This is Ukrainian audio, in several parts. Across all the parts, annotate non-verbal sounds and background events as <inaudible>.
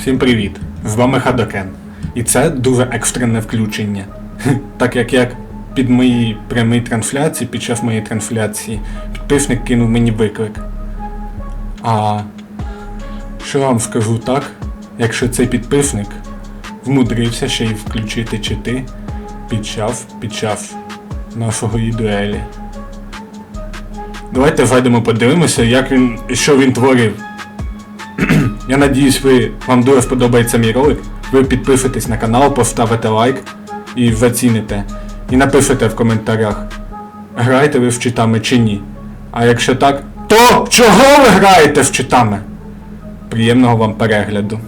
Всім привіт! З вами Хадокен. І це дуже екстрене включення. Так як як під моїй прямій трансляції, під час моєї трансляції, підписник кинув мені виклик. А що вам скажу так, якщо цей підписник вмудрився ще й включити чити під час, під час нашої дуелі. Давайте зайдемо подивимося, як він, що він творив. Я надіюсь, ви, вам дуже сподобається мій ролик. Ви підпишетесь на канал, поставите лайк і заціните. І напишете в коментарях, граєте ви з читами чи ні. А якщо так, то чого ви граєте з читами? Приємного вам перегляду.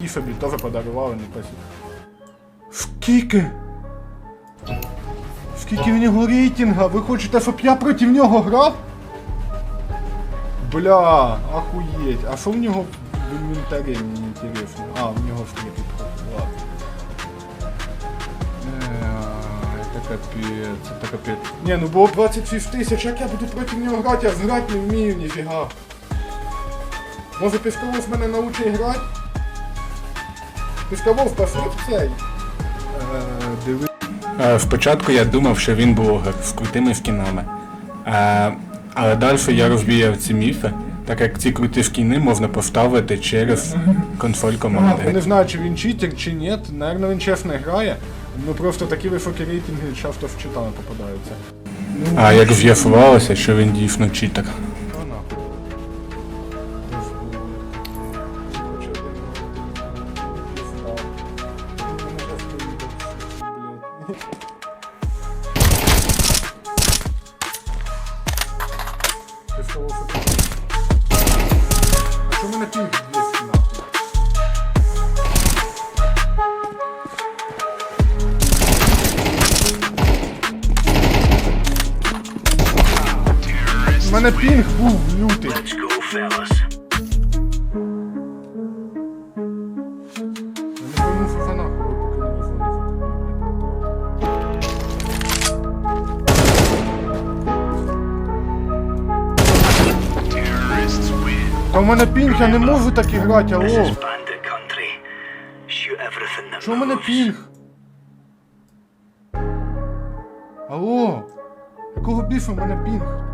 І собі теж подарували не писати. Скільки? Скільки в нього рейтинга? Ви хочете, щоб я проти нього грав? Бля, охуеть. А що в нього в інвентарі, мені інтересно? А, в нього скрипт. Ладно. Е, Це капець, це капець. Не, ну було 26 тисяч, як я буду проти нього грати, я зграти не вмію, ніфіга. Може Пісковов мене научить грати? Пісковов пошли в цей. Е, диви. Е, Спочатку я думав, що він блогер з крутими скінами. Але далі я розвіяв ці міфи, так як ці круті шкіни можна поставити через консоль команди. Я не знаю, чи він читер, чи ні. Наверно, він чесно грає. Ну просто такі високі рейтинги часто в читами попадаються. А як з'ясувалося, що він дійсно читер. А що в мене пінг 200 нахуй? У мене пінг був лютий. Та в мене пінг, я не можу так і грати, алло. Що в мене пінг? Алло? Якого біса в мене пінг?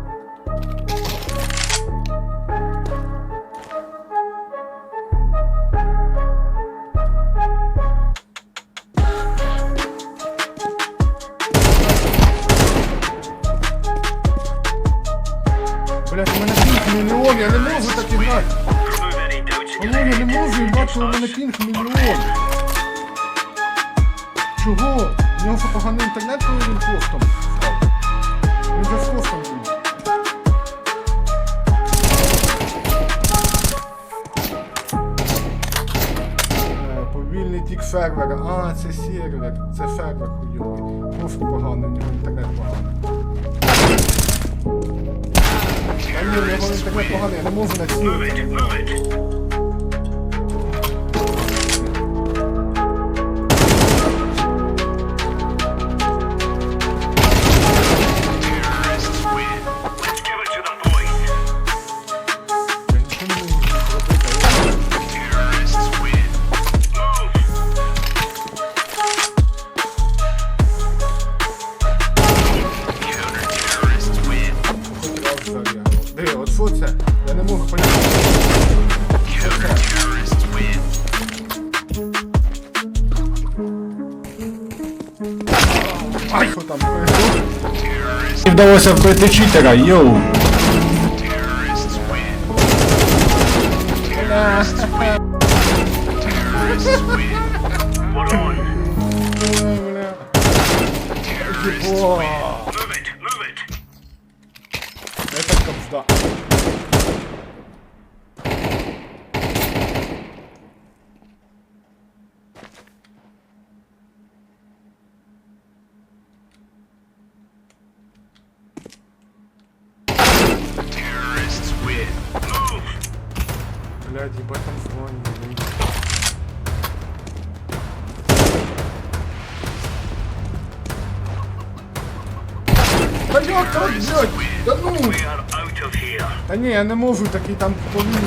Що у мене пінг мільйон. Чого? У нього що поганий інтернет, коли він хостом став? Він же з хостом був. Е, Повільний тік сервера. А, це сервер. Це сервер хуйовий. Просто поганий, у нього інтернет поганий. Та ні, у нього інтернет поганий, я не можу на Ай, що там? Terrorists, Вдалося вбити читера, йоу! terrorists Як блядь? Да ну! Да. Та ні, я не можу такий там повинен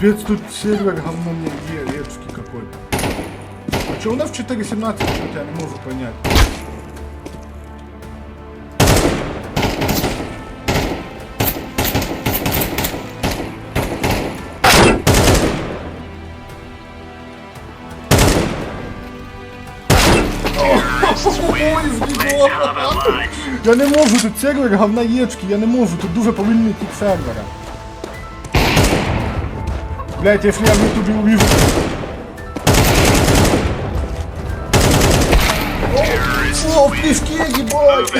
Капец, тут сервер говно мне редкий какой-то. А чё у нас в 4.17 что-то я не могу понять. Я не можу, тут сервер говнаєчки, я не можу, тут дуже повільний тік сервера. Блять, если я в ютубе увижу... О, в прыжке, ебать!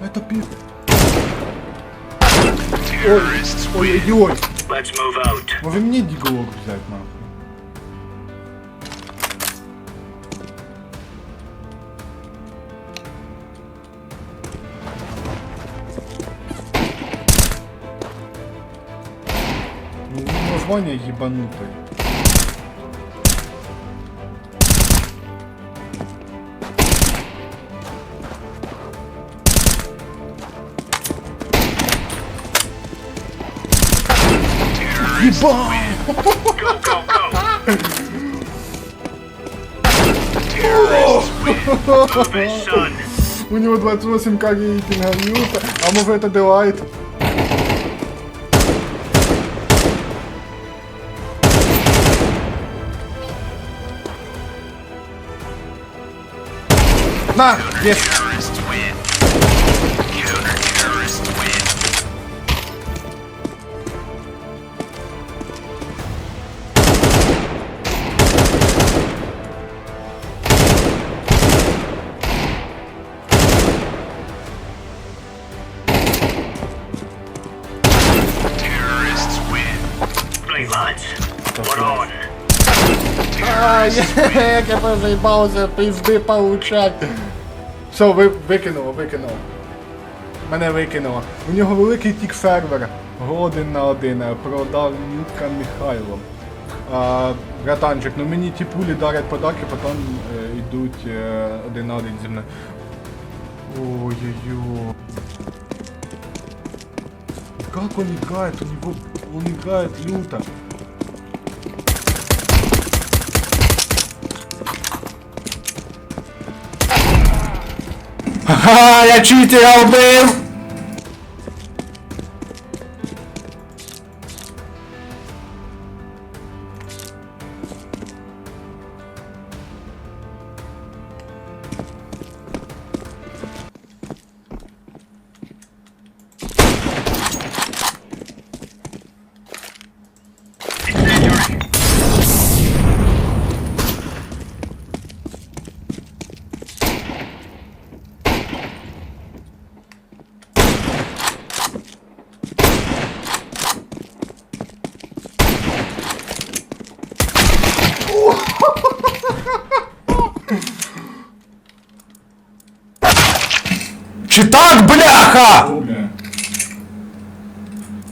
Это пи... Ой, ой, ой, ой. Вы мне диглок взять, нахуй. Ну, название ебанутое. Son. У него 28к рейтинга, Юта. А может это Делайт? На, есть. Ай, <laughs> як я позаїбався, пизди получать. Все, ви, викинуло, викинуло. Мене викинуло. У нього великий тік сервер. Один на один. е, Продав Нютка Михайло. А, братанчик, ну мені ті пулі дарять подаки, потім е, йдуть е, один на один зі мною. Ой-ой-ой. Как он играет? У него он играет люто. Ха, я читера убив! Чи так, бляха?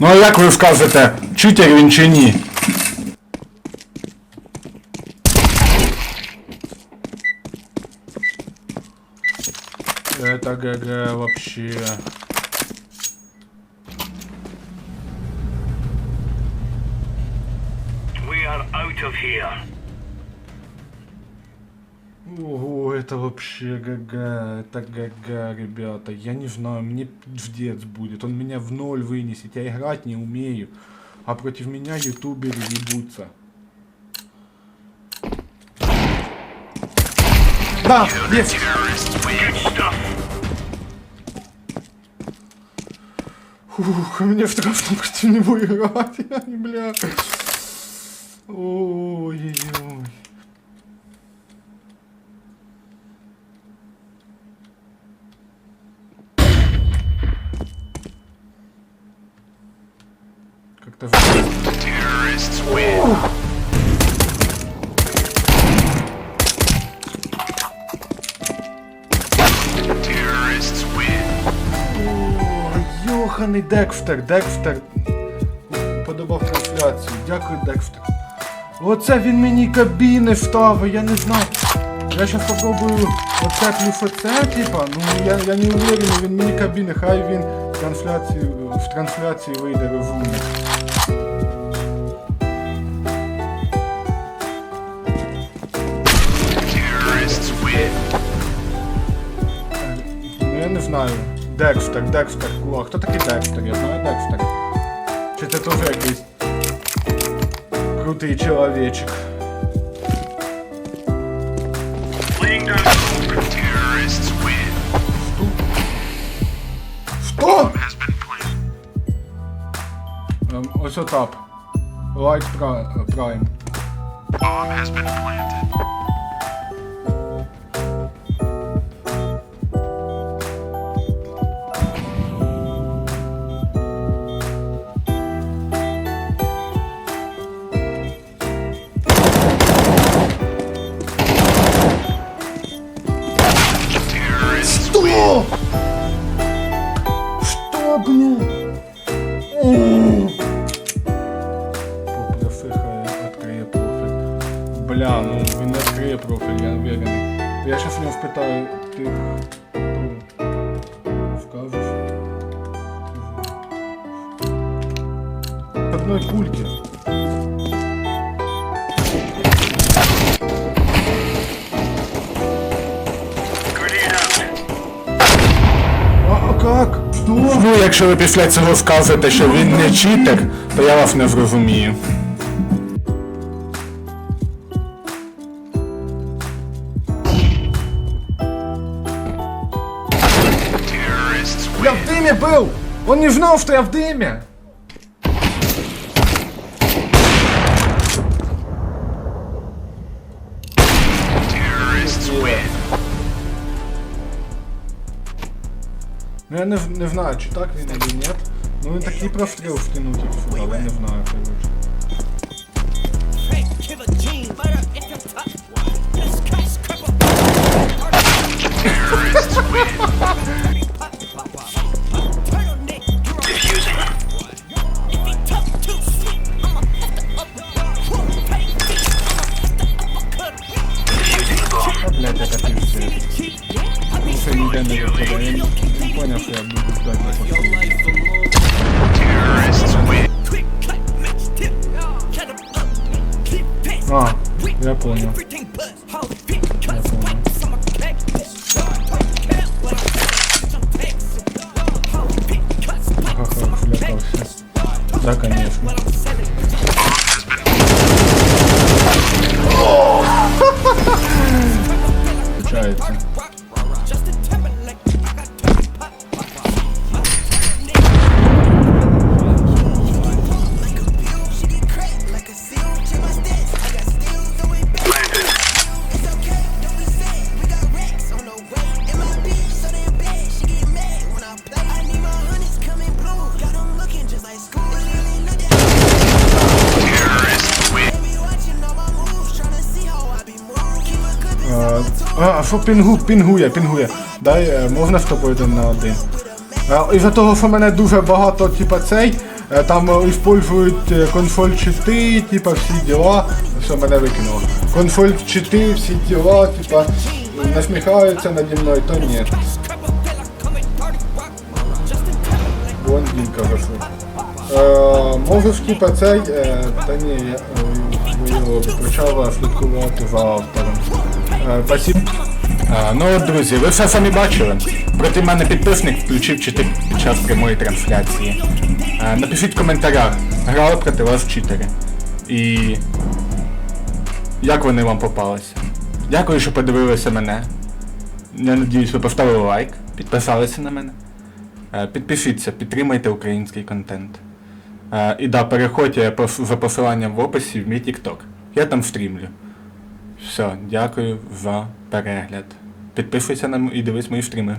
Ну а як ви скажете, читер він чи ні? Это ГГ вообще. We are out of here. Ого, это вообще ГГ, это ГГ, ребята. Я не знаю, мне пиздец будет. Он меня в ноль вынесет. Я играть не умею. А против меня ютуберы ебутся. Да, есть. Terrorists win. Good stuff. Ух, мне страшно против него играть. <laughs> Я не, бля. Ой-ой-ой. Йобаний Декстер, Декстер. Подобав трансляцію. Дякую, Декстер. Оце він мені кабіни вставив, я не знаю. Я щас попробую оце плюс оце, типа, ну я, я не уверен, він мені кабіни, хай він в трансляції, в трансляції вийде розумно. Ну я не знаю. Декстер, Декстер, кулак. Хто такий Декстер? Я знаю Декстер. Чи це теж якийсь крутий чоловічик? Що? Ем, ось отап. Лайк Прайм. Bomb has been planted. Одной пульки. grenade out. А, а как? Что? Ну, якщо ви після цього скажете, що він не читер, то я вас не зрозумію. Terrorists Я win. в дыме был! Он не знал, что я в дыме! Ну я не, не знаю, чи так він або нет. Ну він такий простріл вкинув тільки сюди, але не знаю, короче. Cuts, wipes, Ха-ха, I'ma crack злякався. Да, конечно. А, що пінгу, пінгує, пінгує. Дай, можна з тобою один на один. Із-за того, що мене дуже багато, типа цей, там е, консоль 4, типа всі діла. Все, мене викинуло. Консоль 4, всі діла, типа, насміхаються наді мною, то ні. Блондинка зайшла. Е, можеш типа цей, е, та ні, я е, почала слідкувати за автором. Е, спасибо. ну от, друзі, ви все самі бачили. Проти мене підписник включив читер під час прямої трансляції. Е, напишіть в коментарях, грали проти вас читери. І як вони вам попалися. Дякую, що подивилися мене. Я надіюсь, ви поставили лайк, підписалися на мене. Е, Підпишіться, підтримайте український контент. Е, І да, переходьте за посиланням в описі в мій TikTok. Я там стрімлю. Все, дякую за перегляд. Підписуйся на і дивись мої стріми.